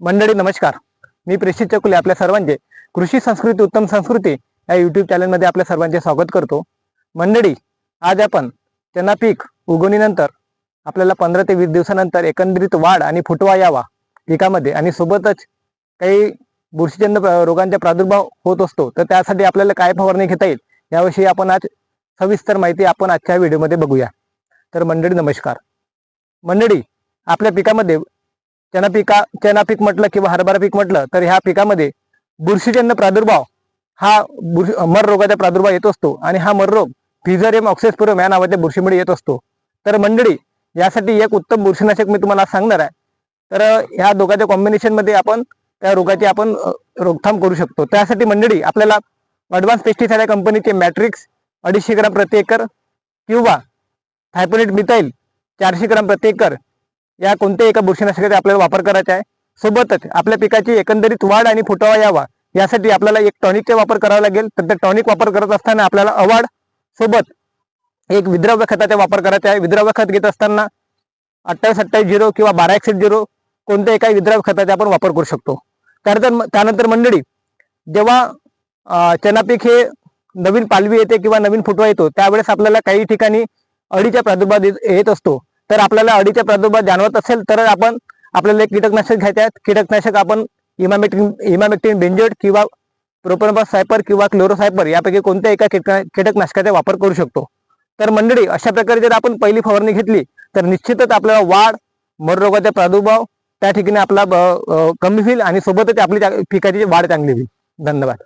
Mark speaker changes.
Speaker 1: मंडळी नमस्कार. मी प्रेषित चकुले आपल्या सर्वांचे कृषी संस्कृती उत्तम संस्कृती या युट्यूब चॅनलमध्ये आपल्या सर्वांचे स्वागत करतो. मंडळी आज आपण त्यांना पीक उगवणीनंतर आपल्याला पंधरा ते वीस दिवसानंतर एकंदरीत वाढ आणि फुटवा यावा पिकामध्ये आणि सोबतच काही बुरशीजन्य रोगांचा प्रादुर्भाव होत असतो तर त्यासाठी आपल्याला काय फवारणी घेता येईल याविषयी आपण आज सविस्तर माहिती आपण आजच्या व्हिडिओमध्ये बघूया. तर मंडळी नमस्कार. मंडळी आपल्या पिकामध्ये चना पिका चना पीक म्हटलं किंवा हरभरा पीक म्हटलं तर ह्या पिकामध्ये बुरशीजन्य प्रादुर्भाव हा बुरशी मर रोगाचा प्रादुर्भाव येत असतो आणि हा मर रोग फिझरियम ऑक्सेस्पुरम या नावाच्या बुरशीमुळे येत असतो. तर मंडळी यासाठी एक उत्तम बुरशीनाशक मी तुम्हाला सांगणार आहे. तर ह्या दोघांच्या कॉम्बिनेशनमध्ये आपण त्या रोगाची आपण रोकथाम करू शकतो. त्यासाठी मंडळी आपल्याला ॲडव्हान्स पेस्टिसाइड या कंपनीचे मॅट्रिक्स अडीचशे ग्राम प्रति एकर किंवा थायपोनेट मिथाईल चारशे ग्राम प्रति एकर या कोणत्याही एका बुरशीनाशकाचा आपल्याला वापर करायचा आहे. सोबतच आपल्या पिकाची एकंदरीत वाढ आणि फुटावा यावा यासाठी आपल्याला एक टॉनिकचा वापर करावा लागेल. तर त्या टॉनिक वापर करत असताना आपल्याला अवाढ सोबत एक विद्रव्य खताचा वापर करायचा आहे. विद्रव्य खत घेत असताना अठ्ठावीस अठ्ठावीस झिरो किंवा बारा एकशे झिरो कोणत्या एका विद्रव्य खताचा आपण वापर करू शकतो. त्यानंतर त्यानंतर मंडळी जेव्हा अं, चना पीक हे नवीन पालवी येते किंवा नवीन फुटवा येतो त्यावेळेस आपल्याला काही ठिकाणी अडीच्या प्रादुर्भाव येत असतो. तर आपल्याला अडीच्या प्रादुर्भाव जाणवत असेल तर आपण आपल्याला एक कीटकनाशक घ्यायचे आहेत. कीटकनाशक आपण इमामेक्टिन इमामेक्टिन बेंजोड किंवा प्रोपनबॉस सायपर किंवा क्लोरोसायपर यापैकी कोणत्या एका कीटकनाशकाचा वापर करू शकतो? तर मंडळी अशा प्रकारे जर आपण पहिली फवारणी घेतली तर निश्चितच आपल्याला वाढ मररोगाचा प्रादुर्भाव त्या ठिकाणी आपला कमी होईल आणि सोबतच आपली पिकाची वाढ चांगली होईल. धन्यवाद.